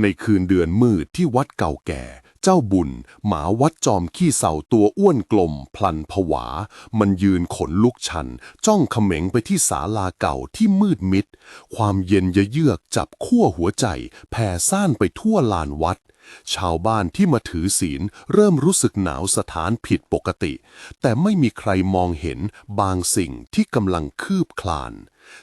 ในคืนเดือนมืดที่วัดเก่าแก่ เจ้าบุญ หมาวัดจอมขี้เสาตัวอ้วนกลม พลันผวา มันยืนขนลุกชัน จ้องเขม็งไปที่ศาลาเก่าที่มืดมิด ความเย็นเยือกจับขั้วหัวใจ แผ่ซ่านไปทั่วลานวัด ชาวบ้านที่มาถือศีลเริ่มรู้สึกหนาวสถานผิดปกติ แต่ไม่มีใครมองเห็นบางสิ่งที่กำลังคืบคลาน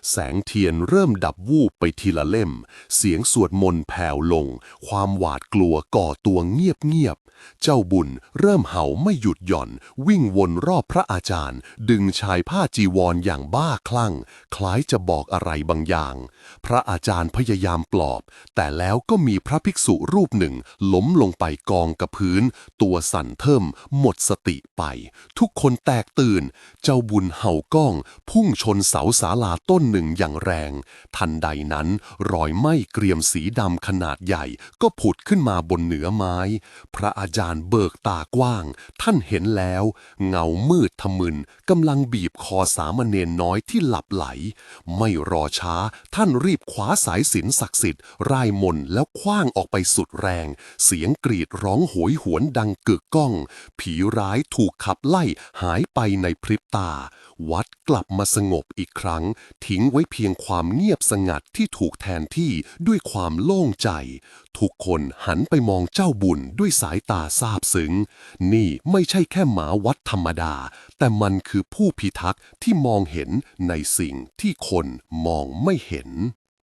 แสงเทียนเริ่มดับวูบไปทีละเล่ม เสียงสวดมนต์แผ่วลง ความหวาดกลัวก่อตัวเงียบๆ เจ้าบุญเริ่มเห่าไม่หยุดหย่อน วิ่งวนรอบพระอาจารย์ ดึงชายผ้าจีวรอย่างบ้าคลั่ง คล้ายจะบอกอะไรบางอย่าง พระอาจารย์พยายามปลอบ แต่แล้วก็มีพระภิกษุรูปหนึ่ง ล้มลงไปกองกับพื้น ตัวสั่นเทิมหมดสติไป ทุกคนแตกตื่น เจ้าบุญเห่าก้อง พุ่งชนเสาศาลาต้นหนึ่งอย่างแรง ทันใดนั้น รอยไหม้เกรียมสีดำขนาดใหญ่ ก็ผุดขึ้นมาบนเหนือไม้ พระอาจารย์เบิกตากว้าง ท่านเห็นแล้ว เงามืดทะมึนกำลังบีบคอสามเณรน้อยที่หลับไหล ไม่รอช้าท่านรีบคว้าสายสินศักดิ์สิทธิ์ร่ายมนแล้วคว้างออกไปสุดแรง เสียงกรีดร้องโหยหวนดังกึกก้อง ผีร้ายถูกขับไล่หายไปในพริบตา วัดกลับมาสงบอีกครั้ง ทิ้งไว้เพียงความเงียบสงัดที่ถูกแทนที่ด้วยความโล่งใจ ทุกคนหันไปมองเจ้าบุญด้วยสายตาซาบซึ้ง นี่ไม่ใช่แค่หมาวัดธรรมดา แต่มันคือผู้พิทักษ์ที่มองเห็นในสิ่งที่คนมองไม่เห็น